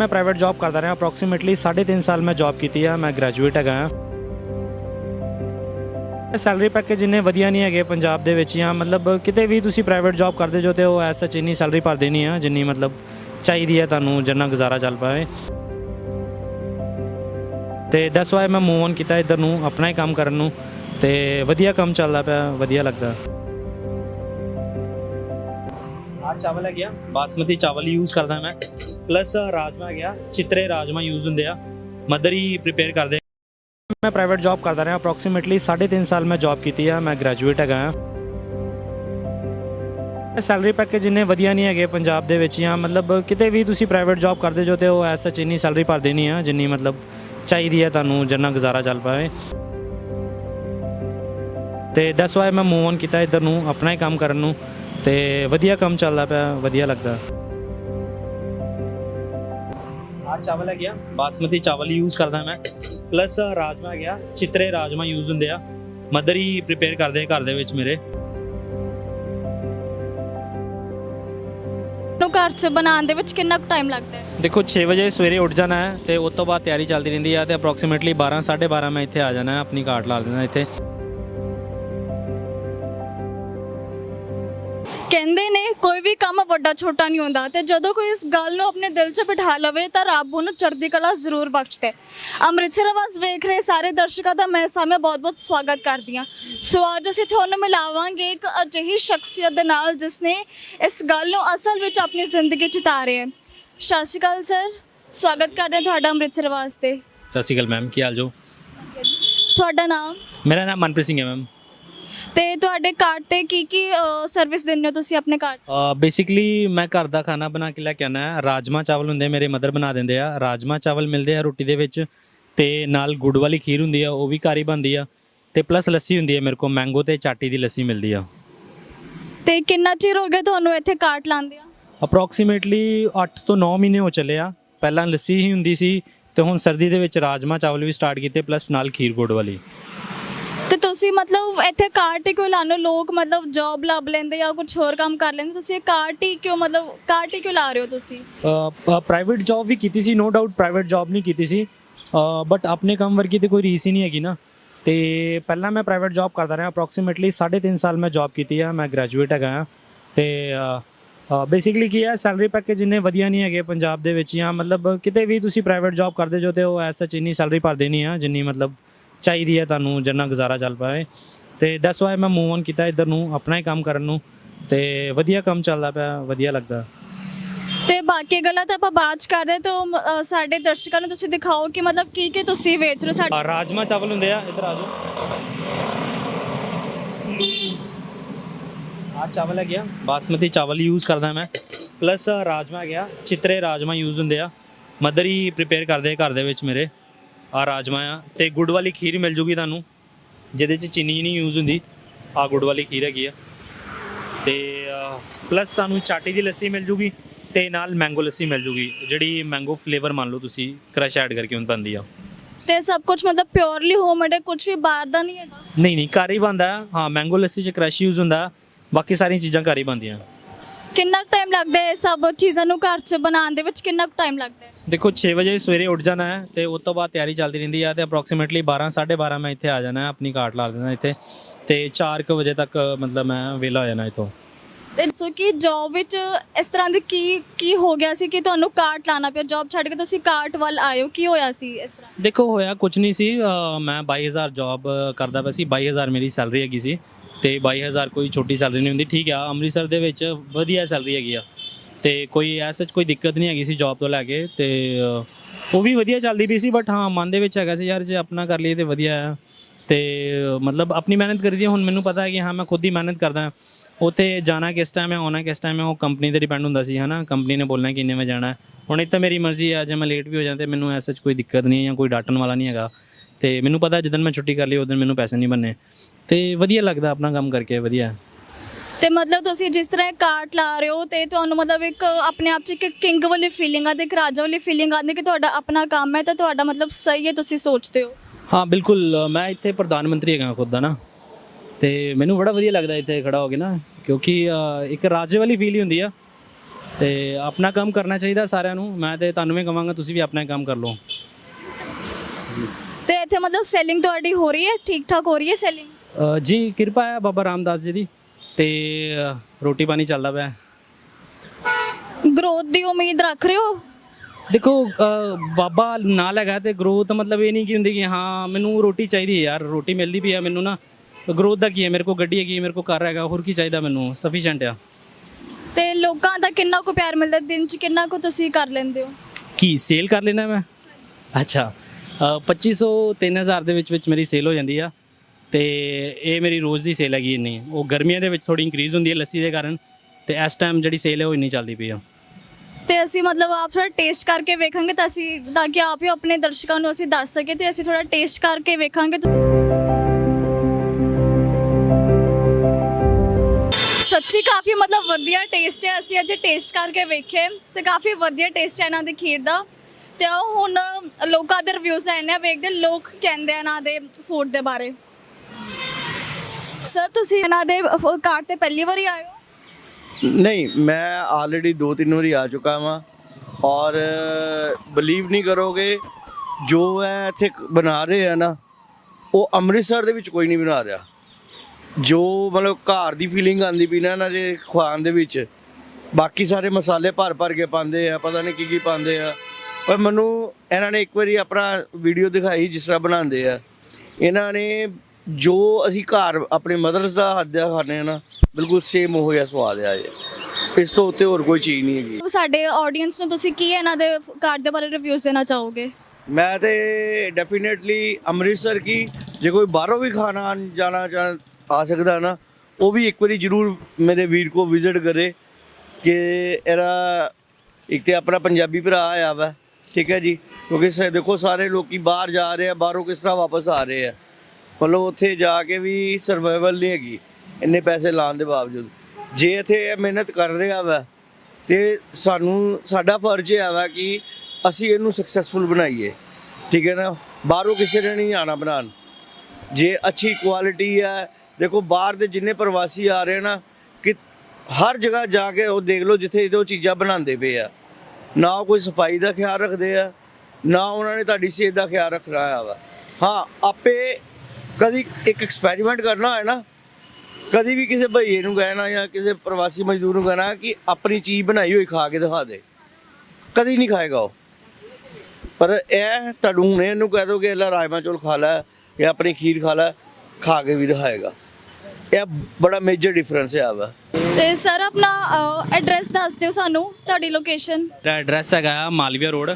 ਮੈਂ private job ਕਰਦਾ ਰਿਹਾ ਅਪਰੋਕਸੀਮੇਟਲੀ 3.5 ਸਾਲ ਮੈਂ ਜੌਬ ਕੀਤੀ ਆ, ਮੈਂ ਗ੍ਰੈਜੂਏਟ ਹੈਗਾ ਆ। ਸੈਲਰੀ ਪੈਕੇਜ ਇੰਨੇ ਵਧੀਆ ਨਹੀਂ ਹੈਗੇ ਪੰਜਾਬ ਦੇ ਵਿੱਚ ਜਾਂ ਮਤਲਬ ਕਿਤੇ ਵੀ ਤੁਸੀਂ ਪ੍ਰਾਈਵੇਟ ਜੌਬ ਕਰਦੇ ਜੋ ਤੇ ਉਹ ਐਸ ਸੱਚ ਇੰਨੀ ਸੈਲਰੀ ਭਰਦੇ ਨਹੀਂ ਆ, ਜਿੰਨੀ ਮਤਲਬ ਚਾਹੀਦੀ ਹੈ ਤੁਹਾਨੂੰ ਜਿੰਨਾ ਗੁਜ਼ਾਰਾ ਚੱਲ ਪਾਵੇ। ਤੇ ਦੈਟਸ ਵਾਈ ਮੈਂ ਮੂਵ ਔਨ ਕੀਤਾ ਇੱਧਰ ਨੂੰ, ਆਪਣਾ ਹੀ ਕੰਮ ਕਰਨ ਨੂੰ, ਤੇ ਵਧੀਆ ਕੰਮ ਚੱਲਦਾ ਪਿਆ, ਵਧੀਆ ਲੱਗਦਾ। ਆ ਚਾਵਲ ਹੈ ਗਿਆ ਬਾਸਮਤੀ ਚਾਵਲ ਯੂਜ਼ ਕਰਦਾ ਮੈਂ। ਪਲੱਸ ਰਾਜਮਾ ਗਿਆ ਚਿੱਤਰੇ ਰਾਜਮਾ ਯੂਜ਼ ਹੁੰਦੇ ਆ। ਮਦਰ ਹੀ ਪ੍ਰਿਪੇਅਰ ਕਰਦੇ ਮੈਂ ਪ੍ਰਾਈਵੇਟ ਜੌਬ ਕਰਦਾ ਰਿਹਾ। ਅਪਰੋਕਸੀਮੇਟਲੀ 3.5 ਸਾਲ ਮੈਂ ਜੌਬ ਕੀਤੀ ਆ। ਮੈਂ ਗ੍ਰੈਜੂਏਟ ਹੈਗਾ ਆ। ਸੈਲਰੀ ਪੈਕੇਜ ਇੰਨੇ ਵਧੀਆ ਨਹੀਂ ਹੈਗੇ ਪੰਜਾਬ ਦੇ ਵਿੱਚ ਜਾਂ ਮਤਲਬ ਕਿਤੇ ਵੀ ਤੁਸੀਂ ਪ੍ਰਾਈਵੇਟ ਜੌਬ ਕਰਦੇ ਜੋ ਤੇ ਉਹ ਐਸ ਸੱਚ ਇੰਨੀ ਸੈਲਰੀ ਭਰਦੇ ਨਹੀਂ ਆ, ਜਿੰਨੀ ਮਤਲਬ ਚਾਹੀਦੀ ਹੈ ਤੁਹਾਨੂੰ, ਜਿੰਨਾ ਗੁਜ਼ਾਰਾ ਚੱਲ ਪਾਵੇ। ਤੇ ਦੈਟਸ ਵਾਈ ਮੈਂ ਮੂਵ ਔਨ ਕੀਤਾ ਇੱਧਰ ਨੂੰ, ਆਪਣਾ ਹੀ ਕੰਮ ਕਰਨ ਨੂੰ। ਤੇ ਵਧੀਆ ਕੰਮ ਚੱਲਦਾ ਪਿਆ ਵਧੀਆ ਲੱਗਦਾ। ਆ ਚਾਵਲ ਹੈ ਗਿਆ ਬਾਸਮਤੀ ਚਾਵਲ ਯੂਜ਼ ਕਰਦਾ ਮੈਂ। ਪਲੱਸ ਰਾਜਮਾ ਗਿਆ ਚਿੱਤਰੇ ਰਾਜਮਾ ਯੂਜ਼ ਹੁੰਦੇ ਆ। ਮਦਰ ਹੀ ਪ੍ਰਿਪੇਅਰ ਕਰਦੇ ਆ ਘਰ ਦੇ ਵਿੱਚ ਮੇਰੇ। ਨੂੰ ਘਰ 'ਚ ਬਣਾਉਣ ਦੇ ਵਿੱਚ ਕਿੰਨਾ ਕੁ ਟਾਈਮ ਲੱਗਦਾ ਹੈ? ਦੇਖੋ 6 ਵਜੇ ਸਵੇਰੇ ਉੱਠ ਜਾਣਾ ਹੈ ਤੇ ਉਸ ਤੋਂ ਬਾਅਦ ਤਿਆਰੀ ਚੱਲਦੀ ਰਹਿੰਦੀ ਆ ਤੇ ਅਪਰੋਕਸੀਮੇਟਲੀ 12 12:30 ਮੈਂ ਇੱਥੇ ਆ ਜਾਣਾ ਆਪਣੀ ਕਾਟ ਲਾ ਦੇਣਾ ਇੱਥੇ। ਕਹਿੰਦੇ ਨੇ ਕੋਈ ਵੀ ਕੰਮ ਵੱਡਾ ਛੋਟਾ ਨਹੀਂ ਹੁੰਦਾ ਤੇ ਜਦੋਂ ਕੋਈ ਇਸ ਗੱਲ ਨੂੰ ਆਪਣੇ ਦਿਲ 'ਚ ਬਿਠਾ ਲਵੇ ਤਾਂ ਰੱਬ ਉਹਨੂੰ ਚੜ੍ਹਦੀ ਕਲਾ ਜ਼ਰੂਰ ਬਖਸ਼ਦਾ ਅੰਮ੍ਰਿਤਸਰ ਆਵਾਜ਼ ਵੇਖ ਰਹੇ ਸਾਰੇ ਦਰਸ਼ਕਾਂ ਦਾ ਮੈਂ ਸਾਹਮਣੇ ਬਹੁਤ-ਬਹੁਤ ਸਵਾਗਤ ਕਰਦੀ ਹਾਂ। ਸੋ ਅੱਜ ਅਸੀਂ ਤੁਹਾਨੂੰ ਮਿਲਾਵਾਂਗੇ ਇੱਕ ਅਜਿਹੀ ਸ਼ਖਸੀਅਤ ਦੇ ਨਾਲ ਜਿਸ ਨੇ ਇਸ ਗੱਲ ਨੂੰ ਅਸਲ ਵਿੱਚ ਆਪਣੀ ਜ਼ਿੰਦਗੀ 'ਚ ਉਤਾਰਿਆ ਹੈ। ਸਤਿ ਸ਼੍ਰੀ ਅਕਾਲ ਸਰ ਸਵਾਗਤ ਕਰਦੇ ਹਾਂ ਤੁਹਾਡਾ ਅੰਮ੍ਰਿਤਸਰ ਆਵਾਜ਼ ਤੇ। ਸਤਿ ਸ਼੍ਰੀ ਅਕਾਲ ਮੈਮ ਕੀ ਹਾਲ ਜੋ? ਤੁਹਾਡਾ ਨਾਮ? ਮੇਰਾ ਨਾਮ ਮਨਪ੍ਰੀਤ ਸਿੰਘ ਹੈ ਮੈਮ। ਤੇ ਤੁਹਾਡੇ ਕਾਰਡ ਤੇ ਕੀ ਕੀ ਸਰਵਿਸ ਦਿੰਦੇ ਹੋ ਤੁਸੀਂ ਆਪਣੇ ਕਾਰਡ ਬੇਸਿਕਲੀ ਮੈਂ ਘਰ ਦਾ ਖਾਣਾ ਬਣਾ ਕੇ ਲੈ ਕੇ ਆਉਣਾ ਹੈ। ਰਾਜਮਾ ਚਾਵਲ ਹੁੰਦੇ ਮੇਰੇ ਮਦਰ ਬਣਾ ਦਿੰਦੇ ਆ। ਰਾਜਮਾ ਚਾਵਲ ਮਿਲਦੇ ਆ ਰੋਟੀ ਦੇ ਵਿੱਚ ਤੇ ਨਾਲ ਗੁੜ ਵਾਲੀ ਖੀਰ ਹੁੰਦੀ ਆ ਉਹ ਵੀ ਘਰ ਹੀ ਬਣਦੀ ਆ। ਤੇ ਪਲੱਸ ਲੱਸੀ ਹੁੰਦੀ ਹੈ ਮੇਰੇ ਕੋਲ ਮੈਂਗੋ ਤੇ ਚਾਟੀ ਦੀ ਲੱਸੀ ਮਿਲਦੀ ਆ। ਤੇ ਕਿੰਨਾ ਚਿਰ ਹੋ ਗਿਆ ਤੁਹਾਨੂੰ ਇੱਥੇ ਕਾਰਟ ਲਾਉਂਦੇ ਆ? ਅਪਰੋਕਸੀਮੇਟਲੀ 8 ਤੋਂ 9 ਮਹੀਨੇ ਹੋ ਚੱਲੇ ਆ। ਪਹਿਲਾਂ ਲੱਸੀ ਹੀ ਹੁੰਦੀ ਸੀ ਤੇ ਹੁਣ ਸਰਦੀ ਦੇ ਵਿੱਚ ਰਾਜਮਾ ਚਾਵਲ ਵੀ ਸਟਾਰਟ ਕੀਤੇ ਪਲੱਸ ਨਾਲ ਖੀਰ ਗੁੜ ਵਾਲੀ। ਤੁਸੀਂ ਮਤਲਬ ਇੱਥੇ ਕਾਰਟ ਹੀ ਕਿਉਂ ਲਾਉਂਦੇ ਹੋ? ਲੋਕ ਮਤਲਬ ਜੌਬ ਲੱਭ ਲੈਂਦੇ ਜਾਂ ਕੁਝ ਹੋਰ ਕੰਮ ਕਰ ਲੈਂਦੇ। ਤੁਸੀਂ ਇਹ ਕਾਰਟ ਹੀ ਕਿਉਂ ਮਤਲਬ ਕਾਰਟ ਹੀ ਕਿਉਂ ਲਾ ਰਹੇ ਹੋ ਤੁਸੀਂ? ਪ੍ਰਾਈਵੇਟ ਜੌਬ ਵੀ ਕੀਤੀ ਸੀ ਨੋ ਡਾਊਟ ਪ੍ਰਾਈਵੇਟ ਜੌਬ ਨਹੀਂ ਕੀਤੀ ਸੀ। ਬਟ ਆਪਣੇ ਕੰਮ ਵਰਗੀ ਤੇ ਕੋਈ ਰੀਸ ਹੀ ਨਹੀਂ ਹੈਗੀ ਨਾ। ਤੇ ਪਹਿਲਾਂ ਮੈਂ ਪ੍ਰਾਈਵੇਟ ਜੌਬ ਕਰਦਾ ਰਿਹਾ ਅਪਰੋਕਸੀਮੇਟਲੀ 3.5 ਸਾਲ ਮੈਂ ਜੌਬ ਕੀਤੀ ਆ, ਮੈਂ ਗ੍ਰੈਜੂਏਟ ਹੈਗਾ ਆ। ਤੇ ਬੇਸਿਕਲੀ ਕੀ ਹੈ ਸੈਲਰੀ ਪੈਕੇਜ ਇੰਨੇ ਵਧੀਆ ਨਹੀਂ ਹੈਗੇ ਪੰਜਾਬ ਦੇ ਵਿੱਚ ਜਾਂ ਮਤਲਬ ਕਿਤੇ ਵੀ ਤੁਸੀਂ ਪ੍ਰਾਈਵੇਟ ਜੌਬ ਕਰਦੇ ਜੋ ਤੇ ਉਹ ਐਸ ਸੱਚ ਇੰਨੀ ਸੈਲਰੀ ਭਰਦੇ ਨਹੀਂ ਆ, ਜਿੰਨੀ ਮਤਲਬ ਚਾਹੀਦੀ ਹੈ ਤੁਹਾਨੂੰ ਜਿੰਨਾ ਗੁਜ਼ਾਰਾ ਚੱਲ ਪਾਵੇ। ਤੇ ਦੈਟਸ ਵਾਈ ਮੈਂ ਮੂਵ ਔਨ ਕੀਤਾ ਇੱਧਰ ਨੂੰ ਆਪਣਾ ਹੀ ਕੰਮ ਕਰਨ ਨੂੰ। ਤੇ ਵਧੀਆ ਕੰਮ ਚੱਲਦਾ ਪਿਆ ਵਧੀਆ ਲੱਗਦਾ। ਤੇ ਬਾਕੀ ਗੱਲਾਂ ਤਾਂ ਆਪਾਂ ਬਾਅਦ ਚ ਕਰਦੇ ਤਾਂ ਸਾਡੇ ਦਰਸ਼ਕਾਂ ਨੂੰ ਤੁਸੀਂ ਦਿਖਾਓ ਕਿ ਮਤਲਬ ਕੀ ਕੀ ਤੁਸੀਂ ਵੇਚ ਰਹੇ ਹੋ ਸਾਡੇ ਰਾਜਮਾ ਚਾਵਲ ਹੁੰਦੇ ਆ ਇੱਧਰ ਆ ਜਾਓ। ਆ ਚਾਵਲ ਹੈ ਗਿਆ ਬਾਸਮਤੀ ਚਾਵਲ ਯੂਜ਼ ਕਰਦਾ ਮੈਂ। ਪਲੱਸ ਰਾਜਮਾ ਗਿਆ ਚਿੱਤਰੇ ਰਾਜਮਾ ਯੂਜ਼ ਹੁੰਦੇ ਆ। ਮਦਰ ਹੀ ਪ੍ਰਿਪੇਅਰ ਕਰਦੇ ਆ ਘਰ ਦੇ ਵਿੱਚ ਮੇਰੇ। ਆ ਰਾਜਮਾ ਆ ਤੇ ਗੁੜ ਵਾਲੀ ਖੀਰ ਮਿਲ ਜੂਗੀ ਤੁਹਾਨੂੰ। ਜਿਹਦੇ ਚ ਚੀਨੀ ਨਹੀਂ ਯੂਜ਼ ਹੁੰਦੀ ਆ ਗੁੜ ਵਾਲੀ ਖੀਰ ਹੈਗੀ ਆ। ਤੇ ਪਲੱਸ ਤੁਹਾਨੂੰ ਚਾਟੀ ਦੀ ਲੱਸੀ ਮਿਲ ਜੂਗੀ ਤੇ ਨਾਲ ਮੈਂਗੋ ਲੱਸੀ ਮਿਲ ਜੂਗੀ। ਜਿਹੜੀ ਮੈਂਗੋ ਫਲੇਵਰ ਮੰਨ ਲਓ ਤੁਸੀਂ ਕ੍ਰਸ਼ ਐਡ ਕਰਕੇ ਹੁਣ ਬਣਦੀ ਆ। ਤੇ ਸਭ ਕੁਝ ਮਤਲਬ ਪਿਓਰਲੀ ਹੋਮਮੇਡ ਹੈ ਕੁਝ ਵੀ ਬਾਹਰ ਦਾ ਨਹੀਂ ਹੈਗਾ? ਨਹੀਂ ਨਹੀਂ ਘਰ ਹੀ ਬਣਦਾ। ਹੈ। ਹਾਂ ਮੈਂਗੋ ਲੱਸੀ ਚ ਕ੍ਰਸ਼ ਯੂਜ਼ ਹੁੰਦਾ। ਹੈ। ਬਾਕੀ ਸਾਰੀਆਂ ਚੀਜ਼ਾਂ ਘਰ ਹੀ ਬਣਦੀਆਂ। ਕਿੰਨਾ ਟਾਈਮ ਲੱਗਦਾ ਹੈ ਇਹ ਸਭ ਚੀਜ਼ਾਂ ਨੂੰ ਘਰ 'ਚ ਬਣਾਉਣ ਦੇ ਵਿੱਚ? ਕਿੰਨਾ ਟਾਈਮ ਲੱਗਦਾ ਹੈ? ਦੇਖੋ 6 ਵਜੇ ਸਵੇਰੇ ਉੱਠ ਜਾਣਾ ਹੈ ਤੇ ਉਸ ਤੋਂ ਬਾਅਦ ਤਿਆਰੀ ਚੱਲਦੀ ਰਹਿੰਦੀ ਆ ਤੇ ਅਪਰੋਕਸੀਮੇਟਲੀ 12 12:30 ਮੈਂ ਇੱਥੇ ਆ ਜਾਣਾ ਆਪਣੀ ਕਾਟ ਲਾ ਦੇਣਾ ਇੱਥੇ ਤੇ 4:00 ਵਜੇ ਤੱਕ ਮਤਲਬ ਮੈਂ ਵਿਹਲਾ ਹੋ ਜਾਣਾ ਇੱਥੋਂ। ਤੇ ਦੱਸੋ ਕਿ ਜੌਬ ਵਿੱਚ ਇਸ ਤਰ੍ਹਾਂ ਦੇ ਕੀ ਕੀ ਹੋ ਗਿਆ ਸੀ ਕਿ ਤੁਹਾਨੂੰ ਕਾਰਟ ਲਾਣਾ ਪਿਆ? ਜੌਬ ਛੱਡ ਕੇ ਤੁਸੀਂ ਕਾਰਟ ਵੱਲ ਹੋ? ਕੀ ਹੋਇਆ ਸੀ ਇਸ ਤਰ੍ਹਾਂ? ਦੇਖੋ ਹੋਇਆ ਕੁਝ ਨਹੀਂ ਸੀ। ਅਹ ਮੈਂ 22000 ਜੌਬ ਕਰਦਾ ਪਿਆ ਸੀ। 22000 ਮੇਰੀ ਸੈਲਰੀ ਹੈਗੀ ਸੀ। ਤੇ 22000 ਕੋਈ ਛੋਟੀ ਸੈਲਰੀ ਨਹੀਂ ਹੁੰਦੀ। ਠੀਕ ਆ, ਅੰਮ੍ਰਿਤਸਰ ਦੇ ਵਿੱਚ ਵਧੀਆ ਸੈਲਰੀ ਹੈਗੀ ਆ। ਤੇ ਕੋਈ ਐਸਾ ਕੋਈ ਦਿੱਕਤ ਨਹੀਂ ਹੈਗੀ ਸੀ ਜੌਬ ਤੋਂ ਲੈ ਕੇ ਤੇ ਉਹ ਵੀ ਵਧੀਆ ਚੱਲਦੀ ਪਈ ਸੀ ਬਟ ਹਾਂ, ਮਨ ਦੇ ਵਿੱਚ ਹੈਗਾ ਸੀ ਯਾਰ, ਜੇ ਆਪਣਾ ਕਰ ਲਈਏ ਤੇ ਵਧੀਆ ਆ। ਤੇ ਮਤਲਬ ਆਪਣੀ ਮਿਹਨਤ ਕਰੀ ਦੀ ਹੁਣ ਮੈਨੂੰ ਪਤਾ ਹੈ ਕਿ ਹਾਂ, ਮੈਂ ਖੁਦ ਹੀ ਮਿਹਨਤ ਕਰਦਾ ਉੱਥੇ ਜਾਣਾ ਕਿਸ ਟਾਈਮ ਹੈ, ਆਉਣਾ ਕਿਸ ਟਾਈਮ ਹੈ, ਉਹ ਕੰਪਨੀ ਤੇ ਡਿਪੈਂਡ ਹੁੰਦਾ ਸੀ, ਹਨਾ। ਕੰਪਨੀ ਨੇ ਬੋਲਣਾ ਕਿ ਇੰਨੇ ਵਜੇ ਜਾਣਾ ਹੁਣ ਇਹ ਤਾਂ ਮੇਰੀ ਮਰਜ਼ੀ ਹੈ ਜੇ ਮੈਂ ਲੇਟ ਵੀ ਹੋ ਜਾਂਦਾ ਤੇ ਮੈਨੂੰ ਐਸਾ ਕੋਈ ਦਿੱਕਤ ਨਹੀਂ ਹੈ ਜਾਂ ਕੋਈ ਡਾਟਣ ਵਾਲਾ ਨਹੀਂ ਹੈਗਾ। ਤੇ ਮੈਨੂੰ ਪਤਾ ਜਦੋਂ ਮੈਂ ਛੁੱਟੀ ਕਰ ਲਈ ਉਦੋਂ ਮੈਨੂੰ ਪੈਸੇ ਨਹੀਂ ਬੰਨੇ ਤੇ ਵਧੀਆ ਲੱਗਦਾ ਆਪਣਾ ਕੰਮ ਕਰਕੇ ਵਧੀਆ। ਤੇ ਮਤਲਬ ਤੁਸੀਂ ਜਿਸ ਤਰ੍ਹਾਂ ਕਾਰਟ ਲਾ ਰਹੇ ਹੋ ਤੇ ਤੁਹਾਨੂੰ ਮਤਲਬ ਇੱਕ ਆਪਣੇ ਆਪ 'ਚ ਇੱਕ ਕਿੰਗ ਵਾਲੀ ਫੀਲਿੰਗ ਆਉਂਦੀ ਇੱਕ ਰਾਜਾ ਵਾਲੀ ਫੀਲਿੰਗ ਆਉਂਦੀ ਕਿ ਤੁਹਾਡਾ ਆਪਣਾ ਕੰਮ ਹੈ ਤਾਂ ਤੁਹਾਡਾ ਮਤਲਬ ਸਹੀ ਹੈ ਤੁਸੀਂ ਸੋਚਦੇ ਹੋ? ਹਾਂ ਬਿਲਕੁਲ। ਮੈਂ ਇੱਥੇ ਪ੍ਰਧਾਨ ਮੰਤਰੀ ਹੈਗਾ ਖੁਦ ਦਾ ਨਾ। ਤੇ ਮੈਨੂੰ ਬੜਾ ਵਧੀਆ ਲੱਗਦਾ ਇੱਥੇ ਖੜਾ ਹੋ ਕੇ ਨਾ ਕਿਉਂਕਿ ਇੱਕ ਰਾਜੇ ਵਾਲੀ ਫੀਲ ਹੀ ਹੁੰਦੀ ਆ। ਤੇ ਆਪਣਾ ਕੰਮ ਕਰਨਾ ਚਾਹੀਦਾ ਸਾਰਿਆਂ ਨੂੰ। ਮੈਂ ਤੇ ਤੁਹਾਨੂੰ ਵੀ ਕਹਾਂਗਾ ਤੁਸੀਂ ਵੀ ਆਪਣਾ ਕੰਮ ਕਰ ਲਓ। ਤੇ ਇੱਥੇ ਮਤਲਬ ਸੈਲਿੰਗ ਤੁਹਾਡੀ ਹੋ ਰਹੀ ਹੈ? ਠੀਕ ਠਾਕ ਹੋ ਰਹੀ ਹੈ ਸੈਲਿੰਗ ਅ, ਜੀ ਕਿਰਪਾ ਹੈ ਬਾਬਾ ਰਾਮਦਾਸ ਜੀ ਦੀ ਤੇ ਅ, ਰੋਟੀ ਪਾਣੀ ਚੱਲਦਾ ਪਿਆ ਗਰੋਥ ਦੀ ਉਮੀਦ ਰੱਖ ਰਹੇ ਹੋ? ਦੇਖੋ ਅ, ਬਾਬਾ ਨਾਲ ਹੈਗਾ ਤੇ ਗਰੋਥ ਮਤਲਬ ਇਹ ਨਹੀਂ ਕਿ ਹੁੰਦੀ ਕਿ ਹਾਂ ਮੈਨੂੰ ਰੋਟੀ ਚਾਹੀਦੀ ਹੈ ਯਾਰ ਰੋਟੀ ਮਿਲਦੀ ਪਈ ਆ ਮੈਨੂੰ ਨਾ। ਗਰੋਥ ਦਾ ਕੀ ਹੈ ਮੇਰੇ ਕੋਲ ਗੱਡੀ ਹੈਗੀ ਹੈ ਮੇਰੇ ਕੋਲ ਘਰ ਹੈਗਾ ਹੋਰ ਕੀ ਚਾਹੀਦਾ ਮੈਨੂੰ? ਸਫੀਸ਼ੀਐਂਟ ਆ। ਤੇ ਲੋਕਾਂ ਦਾ ਕਿੰਨਾ ਕੁ ਪਿਆਰ ਮਿਲਦਾ ਦਿਨ 'ਚ ਕਿੰਨਾ ਕੁ ਤੁਸੀਂ ਕਰ ਲੈਂਦੇ ਹੋ? ਕੀ ਸੇਲ ਕਰ ਲੈਣਾ ਮੈਂ? ਅੱਛਾ ਅ, 2500 3000 ਦੇ ਵਿੱਚ ਵਿੱਚ ਮੇਰੀ ਸੇਲ ਹੋ ਜਾਂਦੀ ਆ। ਤੇ ਇਹ ਮੇਰੀ ਰੋਜ਼ ਦੀ ਸੇਲ ਹੈਗੀ ਇੰਨੀ। ਉਹ ਗਰਮੀਆਂ ਦੇ ਵਿੱਚ ਥੋੜੀ ਇਨਕਰੀਜ਼ ਹੁੰਦੀ ਹੈ ਲੱਸੀ ਦੇ ਕਾਰਨ ਤੇ ਇਸ ਟਾਈਮ ਜਿਹੜੀ ਸੇਲ ਹੈ ਉਹ ਇੰਨੀ ਚੱਲਦੀ ਪਈ ਆ। ਤੇ ਅਸੀਂ ਮਤਲਬ ਆਪ ਥੋੜਾ ਟੇਸਟ ਕਰਕੇ ਵੇਖਾਂਗੇ ਤਾਂ ਅਸੀਂ, ਤਾਂ ਕਿ ਆਪ ਹੀ ਆਪਣੇ ਦਰਸ਼ਕਾਂ ਨੂੰ ਅਸੀਂ ਦੱਸ ਸਕੇ ਤੇ ਅਸੀਂ ਥੋੜਾ ਟੇਸਟ ਕਰਕੇ ਵੇਖਾਂਗੇ ਸੱਚੀ ਕਾਫੀ ਮਤਲਬ ਵਧੀਆ ਟੇਸਟ ਹੈ। ਅਸੀਂ ਅੱਜ ਟੇਸਟ ਕਰਕੇ ਵੇਖੇ ਤੇ ਕਾਫੀ ਵਧੀਆ ਟੇਸਟ ਹੈ ਇਹਨਾਂ ਦੀ ਖੀਰ ਦਾ। ਤੇ ਉਹ ਹੁਣ ਲੋਕਾਂ ਦੇ ਰਿਵਿਊਜ਼ ਲੈਣੇ ਆ ਵੇਖਦੇ ਲੋਕ ਕਹਿੰਦੇ ਆ ਇਹਨਾਂ ਦੇ ਫੂਡ ਦੇ ਬਾਰੇ। ਸਰ ਤੁਸੀਂ ਇਹਨਾਂ ਦੇ ਕਾਰਟ ਤੇ ਪਹਿਲੀ ਵਾਰੀ ਆਏ ਹੋ? ਨਹੀਂ, ਮੈਂ ਆਲਰੇਡੀ ਦੋ ਤਿੰਨ ਵਾਰੀ ਆ ਚੁੱਕਾ ਹਾਂ ਔਰ ਬਲੀਵ ਨਹੀਂ ਕਰੋਗੇ, ਜੋ ਹੈ ਇੱਥੇ ਬਣਾ ਰਹੇ ਆ ਨਾ, ਉਹ ਅੰਮ੍ਰਿਤਸਰ ਦੇ ਵਿੱਚ ਕੋਈ ਨਹੀਂ ਬਣਾ ਰਿਹਾ। ਜੋ ਮਤਲਬ ਘਰ ਦੀ ਫੀਲਿੰਗ ਆਂਦੀ ਪਈ ਨਾ ਇਹਨਾਂ ਦੇ ਖਵਾਨ ਦੇ ਵਿੱਚ, ਬਾਕੀ ਸਾਰੇ ਮਸਾਲੇ ਭਰ ਭਰ ਕੇ ਪਾਉਂਦੇ ਆ, ਪਤਾ ਨਹੀਂ ਕੀ ਕੀ ਪਾਉਂਦੇ ਆ। ਪਰ ਮੈਨੂੰ ਇਹਨਾਂ ਨੇ ਇੱਕ ਵਾਰੀ ਆਪਣਾ ਵੀਡੀਓ ਦਿਖਾਈ ਜਿਸ ਤਰ੍ਹਾਂ ਬਣਾਉਂਦੇ ਆ। ਇਹਨਾਂ ਨੇ ਜੋ ਅਸੀਂ ਘਰ ਆਪਣੇ ਮਦਰਸ ਦਾ ਦਾ ਖਾਂਦੇ ਆ ਨਾ ਬਿਲਕੁਲ ਸੇਮ ਉਹ ਜਿਹਾ ਸਵਾਦ ਆ ਇਹ। ਇਸ ਤੋਂ ਉੱਤੇ ਹੋਰ ਕੋਈ ਚੀਜ਼ ਨਹੀਂ ਹੈਗੀ। ਸਾਡੇ ਆਡੀਅנס ਨੂੰ ਤੁਸੀਂ ਕੀ ਇਹਨਾਂ ਦੇ ਕਾਰਡ ਦੇ ਬਾਰੇ ਰਿਵਿਊਜ਼ ਦੇਣਾ ਚਾਹੋਗੇ? ਮੈਂ ਤੇ ਡੈਫੀਨੇਟਲੀ ਅੰਮ੍ਰਿਤਸਰ ਕੀ ਜੇ ਕੋਈ ਬਾਹਰੋਂ ਵੀ ਖਾਣਾ ਜਾਣਾ ਚਾਹ ਆ ਸਕਦਾ ਨਾ ਉਹ ਵੀ ਇੱਕ ਵਾਰੀ ਜ਼ਰੂਰ ਮੇਰੇ ਵੀਰ ਕੋ ਵਿਜ਼ਿਟ ਕਰੇ ਕਿ ਇਹਦਾ ਇੱਕ ਤੇ ਆਪਣਾ ਪੰਜਾਬੀ ਭਰਾ ਆਇਆ ਵਾ ਠੀਕ ਹੈ ਜੀ? ਕਿਉਂਕਿ ਦੇਖੋ ਸਾਰੇ ਲੋਕੀ ਬਾਹਰ ਜਾ ਰਹੇ ਆ ਬਾਹਰੋਂ ਕਿਸ ਤਰ੍ਹਾਂ ਵਾਪਸ ਆ ਰਹੇ ਆ। ਮਤਲਬ ਉੱਥੇ ਜਾ ਕੇ ਵੀ ਸਰਵਾਈਵਲ ਨਹੀਂ ਹੈਗੀ, ਇੰਨੇ ਪੈਸੇ ਲਾਉਣ ਦੇ ਬਾਵਜੂਦ। ਜੇ ਇੱਥੇ ਇਹ ਮਿਹਨਤ ਕਰ ਰਿਹਾ ਵਾ ਤੇ ਸਾਨੂੰ, ਸਾਡਾ ਫਰਜ਼ ਹੈ ਵਾ ਕਿ ਅਸੀਂ ਇਹਨੂੰ ਸਕਸੈਸਫੁਲ ਬਣਾਈਏ। ਠੀਕ ਹੈ ਨਾ? ਬਾਹਰੋਂ ਕਿਸੇ ਨੇ ਨਹੀਂ ਆਣਾ ਬਣਾਉਣ। ਜੇ ਅੱਛੀ ਕੁਆਲਿਟੀ ਹੈ, ਦੇਖੋ ਬਾਹਰ ਦੇ ਜਿੰਨੇ ਪ੍ਰਵਾਸੀ ਆ ਰਹੇ ਨਾ, ਕਿ ਹਰ ਜਗ੍ਹਾ ਜਾ ਕੇ ਉਹ ਦੇਖ ਲਓ ਜਿੱਥੇ ਇਹਦੇ ਉਹ ਚੀਜ਼ਾਂ ਬਣਾਉਂਦੇ ਪਏ ਆ। ਨਾ ਉਹ ਕੋਈ ਸਫ਼ਾਈ ਦਾ ਖਿਆਲ ਰੱਖਦੇ ਆ, ਨਾ ਉਹਨਾਂ ਨੇ ਤੁਹਾਡੀ ਸਿਹਤ ਦਾ ਖਿਆਲ ਰੱਖਣਾ ਆ ਵਾ। ਹਾਂ, ਆਪੇ ਕਦੀ ਇੱਕ ਐਕਸਪੈਰੀਮੈਂਟ ਕਰਨਾ ਹੋਏ ਨਾ ਕਦੀ ਵੀ ਕਿਸੇ ਭਈਏ ਨੂੰ ਕਹਿਣਾ ਜਾਂ ਕਿਸੇ ਪ੍ਰਵਾਸੀ ਮਜ਼ਦੂਰ ਨੂੰ ਕਹਿਣਾ ਕਿ ਆਪਣੀ ਚੀਜ਼ ਬਣਾਈ ਹੋਈ ਖਾ ਕੇ ਦਿਖਾ ਦੇ। ਕਦੀ ਨਹੀਂ ਖਾਏਗਾ ਉਹ। ਪਰ ਇਹ ਤੁਹਾਨੂੰ ਹੁਣੇ ਇਹਨੂੰ ਕਹਿ ਦੋਗੇ ਇਹਲਾ ਰਾਜਮਾ ਚੌਲ ਖਾ ਲੈ ਜਾਂ ਆਪਣੀ ਖੀਰ ਖਾ ਲੈ ਖਾ ਕੇ ਵੀ ਦਿਖਾਏਗਾ। ਇਹ ਬੜਾ ਮੇਜਰ ਡਿਫਰੈਂਸ ਹੈ ਵਾ। ਤੇ ਸਰ ਆਪਣਾ ਐਡਰੈਸ ਦੱਸ ਦਿਓ ਸਾਨੂੰ ਤੁਹਾਡੀ ਲੋਕੇਸ਼ਨ ਐਡਰੈਸ ਹੈਗਾ ਮਾਲਵੀਆ ਰੋਡ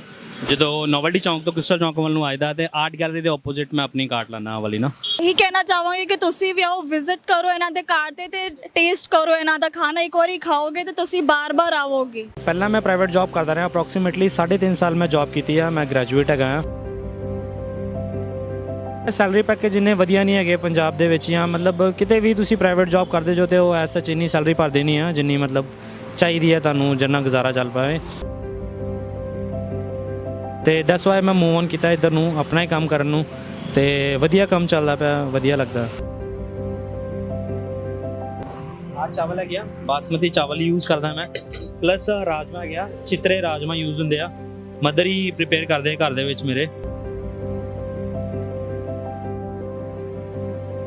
ਜਦੋਂ ਨੋਵਲਟੀ ਚੌਂਕ ਤੋਂ ਕ੍ਰਿਸਟਲ ਚੌਂਕ ਵੱਲ ਨੂੰ ਆਇਦਾ ਤੇ ਆਰਟ ਗੈਲਰੀ ਦੇ ਆਪੋਜ਼ਿਟ ਮੈਂ ਆਪਣੀ ਕਾਰਟ ਲਾਣਾ ਵਾਲੀ ਨਾ। ਇਹੀ ਕਹਿਣਾ ਚਾਹਾਂਗੇ ਕਿ ਤੁਸੀਂ ਵੀ ਆਓ ਵਿਜ਼ਿਟ ਕਰੋ ਇਹਨਾਂ ਦੇ ਕਾਰਟ ਤੇ ਤੇ ਟੇਸਟ ਕਰੋ ਇਹਨਾਂ ਦਾ ਖਾਣਾ। ਇੱਕ ਵਾਰੀ ਖਾਓਗੇ ਤੇ ਤੁਸੀਂ ਬਾਰ-ਬਾਰ ਆਵੋਗੇ। ਪਹਿਲਾਂ ਮੈਂ ਪ੍ਰਾਈਵੇਟ ਜੌਬ ਕਰਦਾ ਰਿਹਾ ਅਪਰੋਕਸੀਮੇਟਲੀ 3.5 ਸਾਲ ਮੈਂ ਜੌਬ ਕੀਤੀ ਆ ਮੈਂ ਗ੍ਰੈਜੂਏਟ ਹੈਗਾ ਆ। ਸੈਲਰੀ ਪੈਕੇਜ ਇੰਨੇ ਵਧੀਆ ਨਹੀਂ ਹੈਗੇ ਪੰਜਾਬ ਦੇ ਵਿੱਚ ਜਾਂ ਮਤਲਬ ਕਿਤੇ ਵੀ ਤੁਸੀਂ ਪ੍ਰਾਈਵੇਟ ਜੌਬ ਕਰਦੇ ਜੋ ਤੇ ਉਹ ਐਸਾ ਚ ਇੰਨੀ ਸੈਲਰੀ ਭਰਦੇ ਨਹੀਂ ਆ ਜਿੰਨੀ ਮਤਲਬ ਚਾਹੀਦੀ ਹੈ ਤੁਹਾਨੂੰ ਜਿੰਨਾ ਗੁਜ਼ਾਰਾ ਚੱਲ ਪਾਵੇ। ਤੇ ਦੈਟਸ ਵਾਈ ਮੈਂ ਮੂਵ ਔਨ ਕੀਤਾ ਇੱਧਰ ਨੂੰ ਆਪਣਾ ਹੀ ਕੰਮ ਕਰਨ ਨੂੰ ਤੇ ਵਧੀਆ ਕੰਮ ਚੱਲਦਾ ਪਿਆ ਵਧੀਆ ਲੱਗਦਾ। ਆ ਚਾਵਲ ਹੈ ਗਿਆ ਬਾਸਮਤੀ ਚਾਵਲ ਯੂਜ਼ ਕਰਦਾ ਮੈਂ। ਪਲੱਸ ਰਾਜਮਾ ਗਿਆ ਚਿੱਤਰੇ ਰਾਜਮਾ ਯੂਜ਼ ਹੁੰਦੇ ਆ। ਮਦਰ ਹੀ ਪ੍ਰਿਪੇਅਰ ਕਰਦੇ ਆ ਘਰ ਦੇ ਵਿੱਚ ਮੇਰੇ।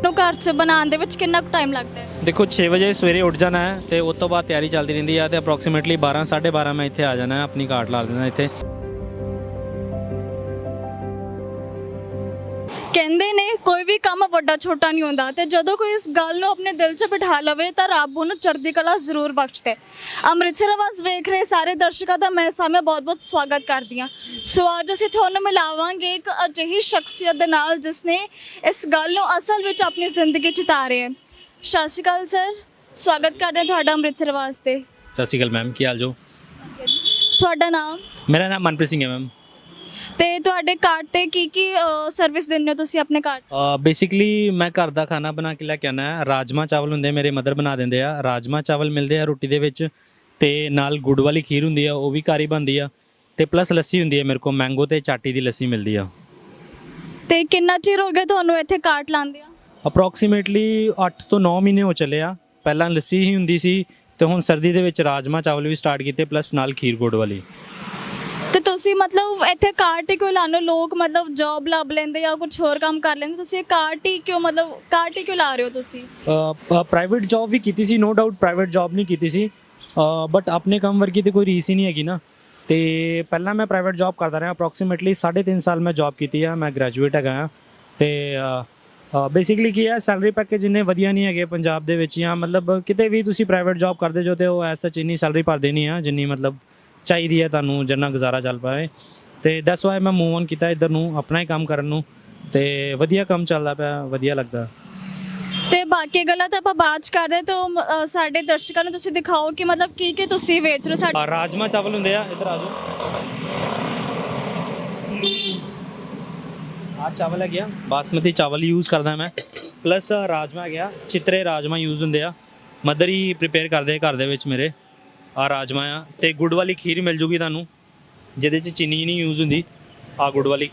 ਨੂੰ ਘਰ 'ਚ ਬਣਾਉਣ ਦੇ ਵਿੱਚ ਕਿੰਨਾ ਕੁ ਟਾਈਮ ਲੱਗਦਾ ਹੈ? ਦੇਖੋ 6 ਵਜੇ ਸਵੇਰੇ ਉੱਠ ਜਾਣਾ ਹੈ ਤੇ ਉਸ ਤੋਂ ਬਾਅਦ ਤਿਆਰੀ ਚੱਲਦੀ ਰਹਿੰਦੀ ਆ ਤੇ ਅਪਰੋਕਸੀਮੇਟਲੀ 12 12:30 ਮੈਂ ਇੱਥੇ ਆ ਜਾਣਾ ਹੈ ਆਪਣੀ ਕਾਰਟ ਲਾ ਦੇਣਾ ਇੱਥੇ। ਕਹਿੰਦੇ ਨੇ ਕੋਈ ਵੀ ਕੰਮ ਵੱਡਾ ਛੋਟਾ ਨਹੀਂ ਹੁੰਦਾ ਤੇ ਜਦੋਂ ਕੋਈ ਇਸ ਗੱਲ ਨੂੰ ਆਪਣੇ ਦਿਲ 'ਚ ਬਿਠਾ ਲਵੇ ਤਾਂ ਰੱਬ ਉਹਨੂੰ ਚੜ੍ਹਦੀ ਕਲਾ ਜ਼ਰੂਰ ਬਖਸ਼ਦਾ। ਅੰਮ੍ਰਿਤਸਰ ਆਵਾਜ਼ ਵੇਖ ਰਹੇ ਸਾਰੇ ਦਰਸ਼ਕਾਂ ਦਾ ਮੈਂ ਸਾਹਮਣੇ ਬਹੁਤ-ਬਹੁਤ ਸਵਾਗਤ ਕਰਦੀ ਹਾਂ। ਸੋ ਅੱਜ ਅਸੀਂ ਤੁਹਾਨੂੰ ਮਿਲਾਵਾਂਗੇ ਇੱਕ ਅਜਿਹੀ ਸ਼ਖਸੀਅਤ ਦੇ ਨਾਲ ਜਿਸ ਨੇ ਇਸ ਗੱਲ ਨੂੰ ਅਸਲ ਵਿੱਚ ਆਪਣੀ ਜ਼ਿੰਦਗੀ 'ਚ ਉਤਾਰਿਆ ਹੈ। ਸਤਿ ਸ਼੍ਰੀ ਅਕਾਲ ਸਰ ਸਵਾਗਤ ਕਰਦੇ ਹਾਂ ਤੁਹਾਡਾ ਅੰਮ੍ਰਿਤਸਰ ਆਵਾਜ਼ ਤੇ। ਸਤਿ ਸ਼੍ਰੀ ਅਕਾਲ ਮੈਮ ਕੀ ਹਾਲ ਜੋ? ਤੁਹਾਡਾ ਨਾਮ? ਮੇਰਾ ਨਾਮ ਮਨਪ੍ਰੀਤ ਸਿੰਘ ਹੈ ਮੈਮ। ਤੇ ਤੁਹਾਡੇ ਕਾਰਟ ਤੇ ਕੀ ਕੀ ਸਰਵਿਸ ਦਿੰਦੇ ਹੋ ਤੁਸੀਂ ਆਪਣੇ ਕਾਰਟ ਬੇਸਿਕਲੀ ਮੈਂ ਘਰ ਦਾ ਖਾਣਾ ਬਣਾ ਕੇ ਲੈ ਕੇ ਆਉਣਾ ਹੈ। ਰਾਜਮਾ ਚਾਵਲ ਹੁੰਦੇ ਆ, ਮੇਰੇ ਮਦਰ ਬਣਾ ਦਿੰਦੇ ਆ। ਰਾਜਮਾ ਚਾਵਲ ਮਿਲਦੇ ਆ ਰੋਟੀ ਦੇ ਵਿੱਚ ਤੇ ਨਾਲ ਗੁੜ ਵਾਲੀ ਖੀਰ ਹੁੰਦੀ ਆ ਉਹ ਵੀ ਘਰ ਹੀ ਬਣਦੀ ਆ। ਤੇ ਪਲੱਸ ਲੱਸੀ ਹੁੰਦੀ ਹੈ ਮੇਰੇ ਕੋਲ ਮੈਂਗੋ ਤੇ ਚਾਟੀ ਦੀ ਲੱਸੀ ਮਿਲਦੀ ਆ। ਤੇ ਕਿੰਨਾ ਚਿਰ ਹੋ ਗਿਆ ਤੁਹਾਨੂੰ ਇੱਥੇ ਕਾਰਟ ਲਾਉਂਦੇ ਆ ਅਪਰੋਕਸੀਮੇਟਲੀ 8 ਤੋਂ 9 ਮਹੀਨੇ ਹੋ ਚੱਲੇ ਆ। ਪਹਿਲਾਂ ਲੱਸੀ ਹੀ ਹੁੰਦੀ ਸੀ ਤੇ ਹੁਣ ਸਰਦੀ ਦੇ ਵਿੱਚ ਰਾਜਮਾ ਚਾਵਲ ਵੀ ਸਟਾਰਟ ਕੀਤੇ ਪਲੱਸ ਨਾਲ ਖੀਰ ਗੁੜ ਵਾਲੀ। ਤੇ ਤੁਸੀਂ ਮਤਲਬ ਇੱਥੇ ਕਾਰਟ ਹੀ ਕਿਉਂ ਲਾਉਂਦੇ ਹੋ ਲੋਕ ਮਤਲਬ ਜੌਬ ਲੱਭ ਲੈਂਦੇ ਜਾਂ ਕੁਝ ਹੋਰ ਕੰਮ ਕਰ ਲੈਂਦੇ, ਤੁਸੀਂ ਕਾਰਟ ਹੀ ਕਿਉਂ ਮਤਲਬ, ਕਾਰਟ ਹੀ ਕਿਉਂ ਲਾ ਰਹੇ ਹੋ ਤੁਸੀਂ? ਪ੍ਰਾਈਵੇਟ ਜੌਬ ਵੀ ਕੀਤੀ ਸੀ ਨੋ ਡਾਊਟ ਪ੍ਰਾਈਵੇਟ ਜੌਬ ਨਹੀਂ ਕੀਤੀ ਸੀ। ਬਟ ਆਪਣੇ ਕੰਮ ਵਰਗੀ ਤੇ ਕੋਈ ਰੀਸ ਹੀ ਨਹੀਂ ਹੈਗੀ ਨਾ। ਤੇ ਪਹਿਲਾਂ ਮੈਂ ਪ੍ਰਾਈਵੇਟ ਜੌਬ ਕਰਦਾ ਰਿਹਾ ਅਪਰੋਕਸੀਮੇਟਲੀ 3.5 ਸਾਲ ਮੈਂ ਜੌਬ ਕੀਤੀ ਆ, ਮੈਂ ਗ੍ਰੈਜੂਏਟ ਹੈਗਾ ਆ। ਤੇ ਬੇਸਿਕਲੀ ਕੀ ਹੈ ਸੈਲਰੀ ਪੈਕੇਜ ਇੰਨੇ ਵਧੀਆ ਨਹੀਂ ਹੈਗੇ ਪੰਜਾਬ ਦੇ ਵਿੱਚ ਜਾਂ ਮਤਲਬ ਕਿਤੇ ਵੀ ਤੁਸੀਂ ਪ੍ਰਾਈਵੇਟ ਜੌਬ ਕਰਦੇ ਜੋ ਤੇ ਉਹ ਐਸ ਸੱਚ ਇੰਨੀ ਸੈਲਰੀ ਭਰਦੇ ਨਹੀਂ ਆ, ਜਿੰਨੀ ਮਤਲਬ ਚਾਹੀਦੀ ਹੈ ਤੁਹਾਨੂੰ ਜਿੰਨਾ ਗੁਜ਼ਾਰਾ ਚੱਲ ਪਾਏ ਤੇ ਦੈਟਸ ਵਾਈ ਮੈਂ ਮੂਵ ਔਨ ਕੀਤਾ ਇੱਧਰ ਨੂੰ ਆਪਣਾ ਹੀ ਕੰਮ ਕਰਨ ਨੂੰ। ਤੇ ਵਧੀਆ ਕੰਮ ਚੱਲਦਾ ਪਿਆ ਵਧੀਆ ਲੱਗਦਾ। ਤੇ ਬਾਕੀ ਗੱਲਾਂ ਤਾਂ ਆਪਾਂ ਬਾਅਦ ਚ ਕਰਦੇ ਤਾਂ ਸਾਡੇ ਦਰਸ਼ਕਾਂ ਨੂੰ ਤੁਸੀਂ ਦਿਖਾਓ ਕਿ ਮਤਲਬ ਕੀ ਕੀ ਤੁਸੀਂ ਵੇਚ ਰਹੇ ਹੋ। ਸਾਡੇ ਰਾਜਮਾ ਚਾਵਲ ਹੁੰਦੇ ਆ ਇੱਧਰ ਆ ਜਾਓ। ਆ ਚਾਵਲ ਹੈ ਗਿਆ ਬਾਸਮਤੀ ਚਾਵਲ ਯੂਜ਼ ਕਰਦਾ ਮੈਂ। ਪਲੱਸ ਰਾਜਮਾ ਗਿਆ ਚਿੱਤਰੇ ਰਾਜਮਾ ਯੂਜ਼ ਹੁੰਦੇ ਆ। ਮਦਰ ਹੀ ਪ੍ਰਿਪੇਅਰ ਕਰਦੇ ਘਰ ਦੇ ਵਿੱਚ ਮੇਰੇ। ਆ ਰਾਜਮਾ ਆ ਤੇ ਗੁੜ ਵਾਲੀ ਖੀਰ ਮਿਲ ਜੂਗੀ ਤੁਹਾਨੂੰ, ਜਿਹਦੇ ਚ ਚੀਨੀ ਨਹੀਂ ਯੂਜ਼ ਹੁੰਦੀ, ਆ ਗੁੜ ਵਾਲੀ।